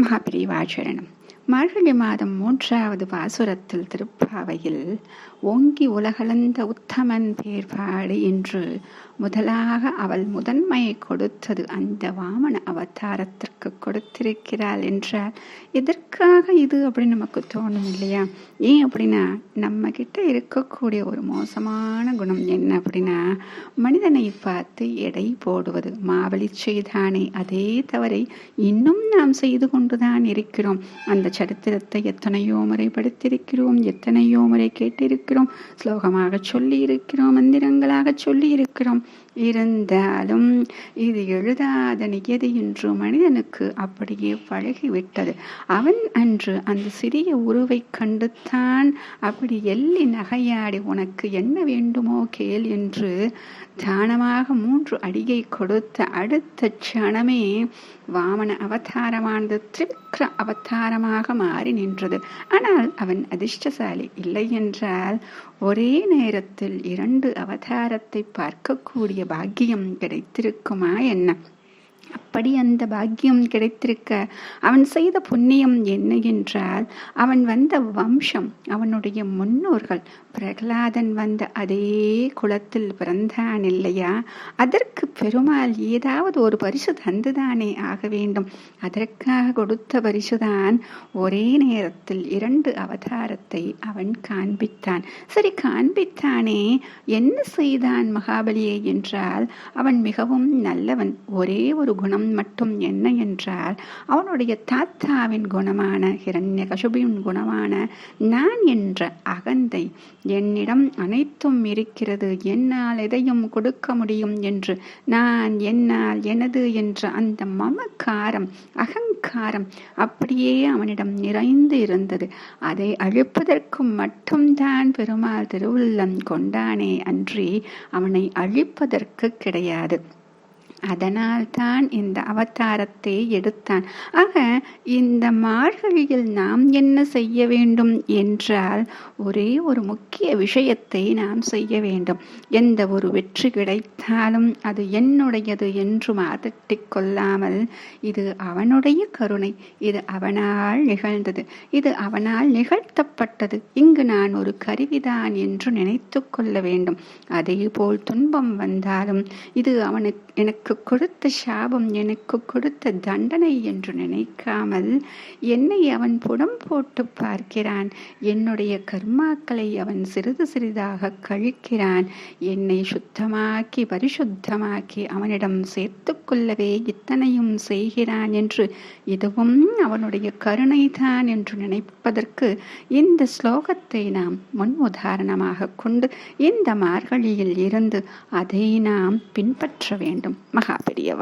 महाप्रिय आचरण மார்கழி மாதம் மூன்றாவது பாசுரத்தில் திருப்பாவையில் ஓங்கி உலகளந்த உத்தமன் பேர்பாடு என்று முதலாக அவள் முதன்மையை கொடுத்தது அந்த வாமன அவதாரத்திற்கு கொடுத்திருக்கிறாள் என்றால் எதற்காக இது அப்படின்னு நமக்கு தோணும் இல்லையா? ஏன் அப்படின்னா நம்ம கிட்ட இருக்கக்கூடிய ஒரு மோசமான குணம் என்ன அப்படின்னா மனிதனை பார்த்து எடை போடுவது மாவழி செய்தானே அதே தவறை இன்னும் நாம் செய்து கொண்டுதான் இருக்கிறோம். அந்த சரித்திரத்தை எத்தனையோ முறை படித்திருக்கிறோம் எத்தனையோ முறை கேட்டிருக்கிறோம் ஸ்லோகமாக சொல்லி இருக்கிறோம் மந்திரங்களாக சொல்லி இருக்கிறோம் இருந்தாலும் இது எழுதாத நியதி என்று மனிதனுக்கு அப்படியே பழகிவிட்டது. அவன் அன்று அந்த சிறிய உருவை கண்டுத்தான் அப்படி எள்ளி நகையாடி உனக்கு என்ன வேண்டுமோ கேள் என்று தானமாக மூன்று அடியை கொடுத்த அடுத்த க்ஷணமே வாமன அவதாரமானது திரிவிக்ர அவதாரமாக மாறி நின்றது. ஆனால் அவன் அதிர்ஷ்டசாலி இல்லை என்றால் ஒரே நேரத்தில் இரண்டு அவதாரத்தை பார்க்கக்கூடிய பாக்கியம் கிடைத்திருக்குமா என்ன? அப்படி அந்த பாக்கியம் கிடைத்திருக்க அவன் செய்த புண்ணியம் என்ன என்றால் அவன் வந்த வம்சம் அவனுடைய முன்னோர்கள் பிரகலாதன் வந்த அதே குளத்தில் பிறந்தான் இல்லையா? அதற்கு பெருமாள் ஏதாவது ஒரு பரிசு தந்துதானே ஆக வேண்டும். அதற்காக கொடுத்த பரிசுதான் ஒரே நேரத்தில் இரண்டு அவதாரத்தை அவன் காண்பித்தான். சரி காண்பித்தானே என்ன செய்தான் மகாபலியை என்றால் அவன் மிகவும் நல்லவன் ஒரே ஒரு குணம் மட்டும் என்ன என்றால் அவனுடைய தாத்தாவின் குணமான ஹிரண்ய கசுபியின் குணமான நான் என்ற அகந்தை என்னிடம் அனைத்தும் இருக்கிறது. என்னால் எதையும் கொடுக்க முடியும் என்று நான் என்னால் எனது என்ற அந்த மமக்காரம் அகங்காரம் அப்படியே அவனிடம் நிறைந்து இருந்தது. அதை அழிப்பதற்கு மட்டும்தான் பெருமாள் திருவுள்ளம் கொண்டானே அன்றி அவனை அழிப்பதற்கு கிடையாது. அதனால் தான் இந்த அவதாரத்தை எடுத்தான். ஆக இந்த மார்கழியில் நாம் என்ன செய்ய வேண்டும் என்றால் ஒரே ஒரு முக்கிய விஷயத்தை நாம் செய்ய வேண்டும். எந்த ஒரு வெற்றி கிடைத்தாலும் அது என்னுடையது என்று மாதட்டி கொள்ளாமல் இது அவனுடைய கருணை இது அவனால் நிகழ்ந்தது இது அவனால் நிகழ்த்தப்பட்டது. இங்கு நான் ஒரு கருவிதான் என்று நினைத்து கொள்ள வேண்டும். அதே போல் துன்பம் வந்தாலும் இது அவனுக்கு எனக்கு எனக்கு கொடுத்த சாபம் எனக்கு கொடுத்த தண்டனை என்று நினைக்காமல் என்னை அவன் புடம் போட்டு பார்க்கிறான். என்னுடைய கர்மாக்களை அவன் சிறிது சிறிதாக கழிக்கிறான். என்னை சுத்தமாக்கி பரிசுத்தமாக்கி அவனிடம் சேர்த்து கொள்ளவே இத்தனையும் செய்கிறான் என்று இதுவும் அவனுடைய கருணைதான் என்று நினைப்பதற்கு இந்த ஸ்லோகத்தை நாம் முன் உதாரணமாக கொண்டு இந்த மார்கழியில் இருந்து அதை நாம் பின்பற்ற வேண்டும். happily